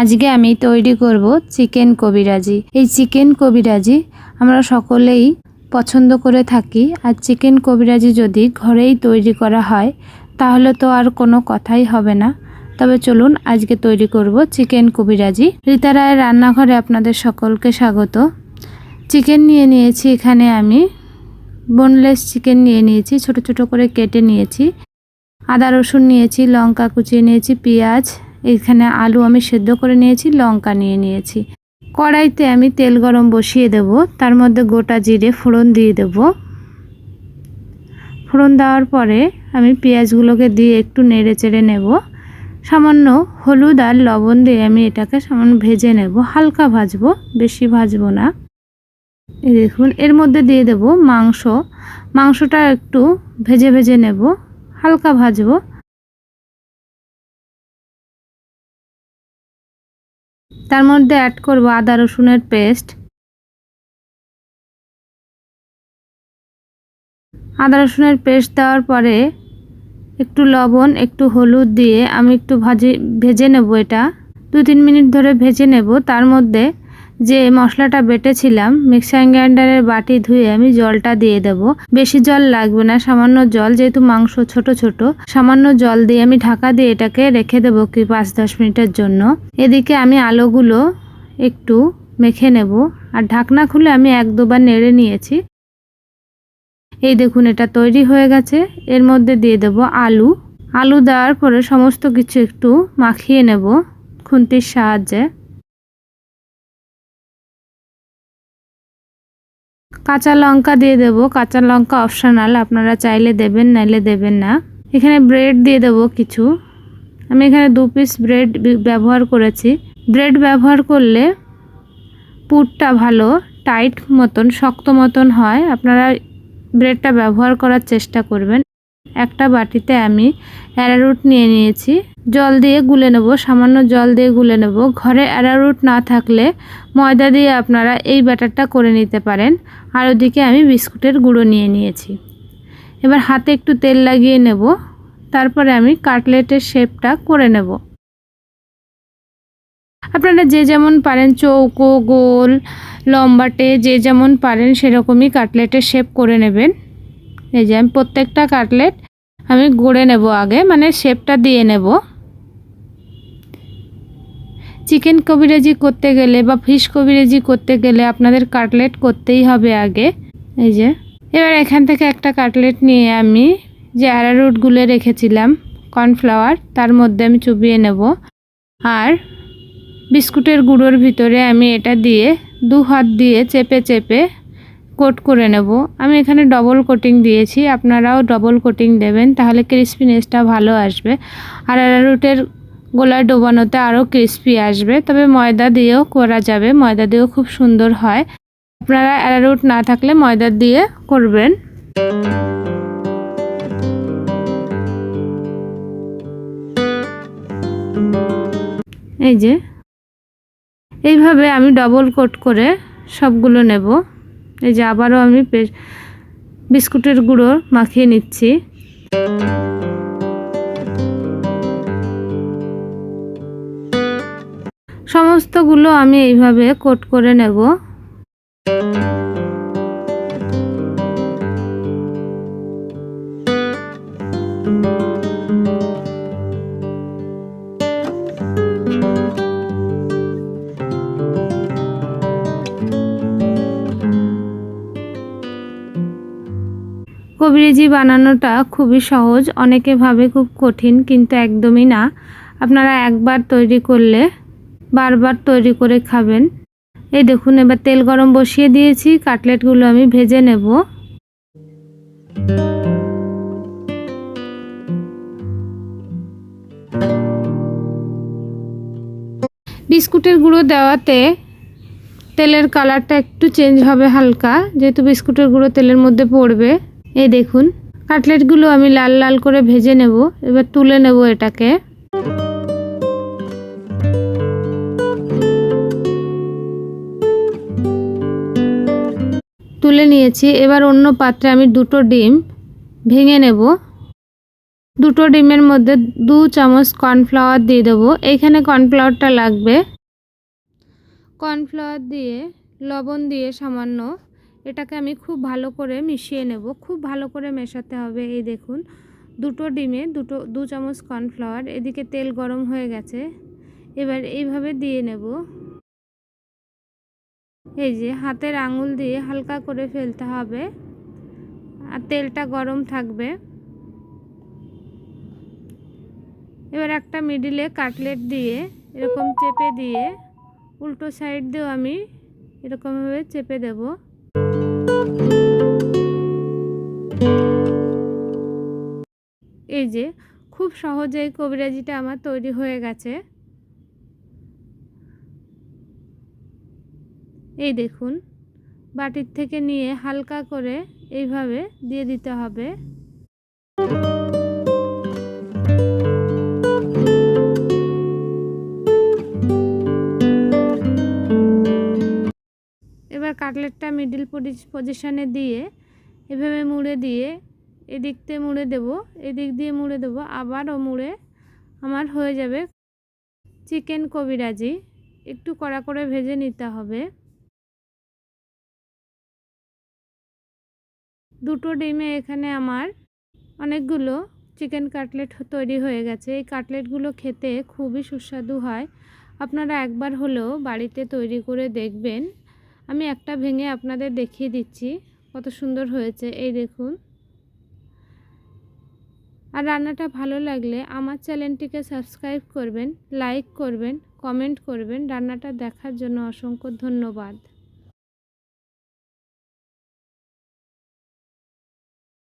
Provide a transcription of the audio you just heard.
আজকে আমি তৈরি করব চিকেন কবিরাজি। এই চিকেন কবিরাজি আমরা সকলেই পছন্দ করে থাকি। আর চিকেন কবিরাজি যদি ঘরেই তৈরি করা হয়, তাহলে তো আর কোনো কথাই হবে না। তবে চলুন আজকে তৈরি করব চিকেন কবিরাজি। রীতা রায়ের রান্নাঘরে আপনাদের সকলকে স্বাগত। চিকেন নিয়ে নিয়েছি এখানে আমি। বোনলেস চিকেন নিয়ে নিয়েছি, ছোট ছোট করে কেটে নিয়েছি। আদা রসুন নিয়েছি, লঙ্কা কুচিয়ে নিয়েছি, পেঁয়াজ এখানে আলু আমি সেদ্ধ করে নিয়েছি, লঙ্কা নিয়ে নিয়েছি। কড়াইতে আমি তেল গরম বসিয়ে দেব, তার মধ্যে গোটা জিরে ফোড়ন দিয়ে দেব। ফোড়ন দেওয়ার পরে আমি পেঁয়াজগুলোকে দিয়ে একটু নেড়ে চেড়ে নেব। সামান্য হলুদ আর লবণ দিয়ে আমি এটাকে সামান্য ভেজে নেব, হালকা ভাজবো, বেশি ভাজবো না। দেখুন, এর মধ্যে দিয়ে দেব মাংস। মাংসটা একটু ভেজে ভেজে নেব, হালকা ভাজবো। তার মধ্যে অ্যাড করব আদা, রসুনের পেস্ট আদা, রসুনের পেস্ট দেওয়ার পরে একটু লবণ, একটু হলুদ দিয়ে আমি একটু ভাজি, ভেজে নেব এটা। দু তিন মিনিট ধরে ভেজে নেব। তার মধ্যে যে মশলাটা বেটেছিলাম মিক্সার গ্রাইন্ডারের বাটি ধুয়ে আমি জলটা দিয়ে দেব। বেশি জল লাগবে না, সামান্য জল, যেহেতু মাংস ছোট ছোট, সামান্য জল দিয়ে আমি ঢাকা দিয়ে এটাকে রেখে দেবো কি পাঁচ দশ মিনিটের জন্য। এদিকে আমি আলোগুলো একটু মেখে নেব, আর ঢাকনা খুলে আমি এক দুবার নেড়ে নিয়েছি। এই দেখুন, এটা তৈরি হয়ে গেছে। এর মধ্যে দিয়ে দেব আলু। আলু দেওয়ার পরে সমস্ত কিছু একটু মাখিয়ে নেব খুন্তির সাহায্যে। কাঁচা লঙ্কা দিয়ে দেবো। কাঁচা লঙ্কা অপশনাল আপনারা চাইলে দেবেন, নাইলে দেবেন না। এখানে ব্রেড দিয়ে দেব কিছু। আমি এখানে দু পিস ব্রেড ব্যবহার করেছি। ব্রেড ব্যবহার করলে পুরটা ভালো টাইট মতন, শক্ত মতন হয়। আপনারা ব্রেডটা ব্যবহার করার চেষ্টা করবেন। একটা বাটিতে আমি অ্যারারুট নিয়ে নিয়েছি। জল দিয়ে গুলে নেব, সামান্য জল দিয়ে গুলে নেব। ঘরে অ্যারারুট না থাকলে ময়দা দিয়ে আপনারা এই ব্যাটারটা করে নিতে পারেন। আর ওদিকে আমি বিস্কুটের গুঁড়ো নিয়ে নিয়েছি। এবার হাতে একটু তেল লাগিয়ে নেব। তারপরে আমি কাটলেটের শেপটা করে নেব। আপনারা যে যেমন পারেন চৌকো, গোল, লম্বাটে, যে যেমন পারেন সেরকমই কাটলেটের শেপ করে নেবেন। এই যে আমি প্রত্যেকটা কাটলেট আমি গড়ে নেব আগে মানে শেপটা দিয়ে নেব। চিকেন কবিরাজি করতে গেলে বা ফিশ কবিরাজি করতে গেলে আপনাদের কাটলেট করতেই হবে আগে। এই যে, এবার এখান থেকে একটা কাটলেট নিয়ে আমি যে অ্যারারুট গুলে রেখেছিলাম, কর্নফ্লাওয়ার, তার মধ্যে আমি চুবিয়ে নেব। আর বিস্কুটের গুঁড়োর ভিতরে আমি এটা দিয়ে দু হাত দিয়ে চেপে চেপে কোট করে নেব। আমি এখানে ডবল কোটিং দিয়েছি। আপনারাও ডবল কোটিং দেবেন, তাহলে ক্রিসপিনেসটা ভালো আসবে। আর অ্যারারুটের গোলায় ডোবানোতে আরও ক্রিস্পি আসবে। তবে ময়দা দিয়েও করা যাবে। ময়দা দিয়েও খুব সুন্দর হয়। আপনারা অ্যারারুট না থাকলে ময়দা দিয়ে করবেন। এই যে, এইভাবে আমি ডবল কোট করে সবগুলো নেব। এই যে আবারও আমি বিস্কুটের গুঁড়ো মাখিয়ে নিচ্ছি। সমস্তগুলো আমি এইভাবে কোট করে নেব। কবিরেজি বানানোটা খুবই সহজ, অনেকে ভাবে খুব কঠিন, কিন্তু একদমই না। আপনারা একবার তৈরি করলে বারবার তৈরি করে খাবেন। এই দেখুন, এবার তেল গরম বসিয়ে দিয়েছি, কাটলেটগুলো আমি ভেজে নেব। বিস্কুটের গুঁড়ো দেওয়াতে তেলের কালারটা একটু চেঞ্জ হবে হালকা, যেহেতু বিস্কুটের গুঁড়ো তেলের মধ্যে পড়বে। এই দেখুন, কাটলেটগুলো আমি লাল লাল করে ভেজে নেব, এবার তুলে নেব এটাকে। তুলে নিয়েছি, এবার অন্য পাত্রে আমি দুটো ডিম ভেঙে নেব। দুটো ডিমের মধ্যে দু চামচ কর্নফ্লাওয়ার দিয়ে দেবো। এইখানে কর্নফ্লাওয়ারটা লাগবে। কর্নফ্লাওয়ার দিয়ে লবণ দিয়ে সামান্য এটাকে আমি খুব ভালো করে মিশিয়ে নেব। খুব ভালো করে মেশাতে হবে। এই দেখুন, দুটো ডিমে দুটো, দু চামচ কর্নফ্লাওয়ার, এদিকে তেল গরম হয়ে গেছে। এবার এইভাবে দিয়ে নেব। এই যে, হাতের আঙুল দিয়ে হালকা করে ফেলতে হবে। আর তেলটা গরম থাকবে। এবার একটা মিডিলে কাটলেট দিয়ে এরকম চেপে দিয়ে উল্টো সাইড দিয়েও আমি এরকমভাবে চেপে দেব। যে খুব সহজেই কবিরাজিটা আমার তৈরি হয়ে গেছে। এই দেখুন, বাটির থেকে নিয়ে হালকা করে এইভাবে দিয়ে দিতে হবে। এবার কাটলেটটা মিডিল পজিশানে দিয়ে এভাবে মুড়ে দিয়ে এদিক দিয়ে মুড়ে দেব, এদিক দিয়ে মুড়ে দেব, আবারও মুড়ে আমার হয়ে যাবে চিকেন কবিরাজি। একটু কড়া করে ভেজে নিতে হবে। দুটো ডিমে এখানে আমার অনেকগুলো চিকেন কাটলেট তৈরি হয়ে গেছে। এই কাটলেটগুলো খেতে খুবই সুস্বাদু হয়। আপনারা একবার হলেও বাড়িতে তৈরি করে দেখবেন। আমি একটা ভেঙে আপনাদের দেখিয়ে দিচ্ছি কত সুন্দর হয়েছে। এই দেখুন। আর রান্নাটা ভালো লাগলে আমার চ্যানেলটিকে সাবস্ক্রাইব করবেন, লাইক করবেন, কমেন্ট করবেন। রান্নাটা দেখার জন্য অসংখ্য ধন্যবাদ।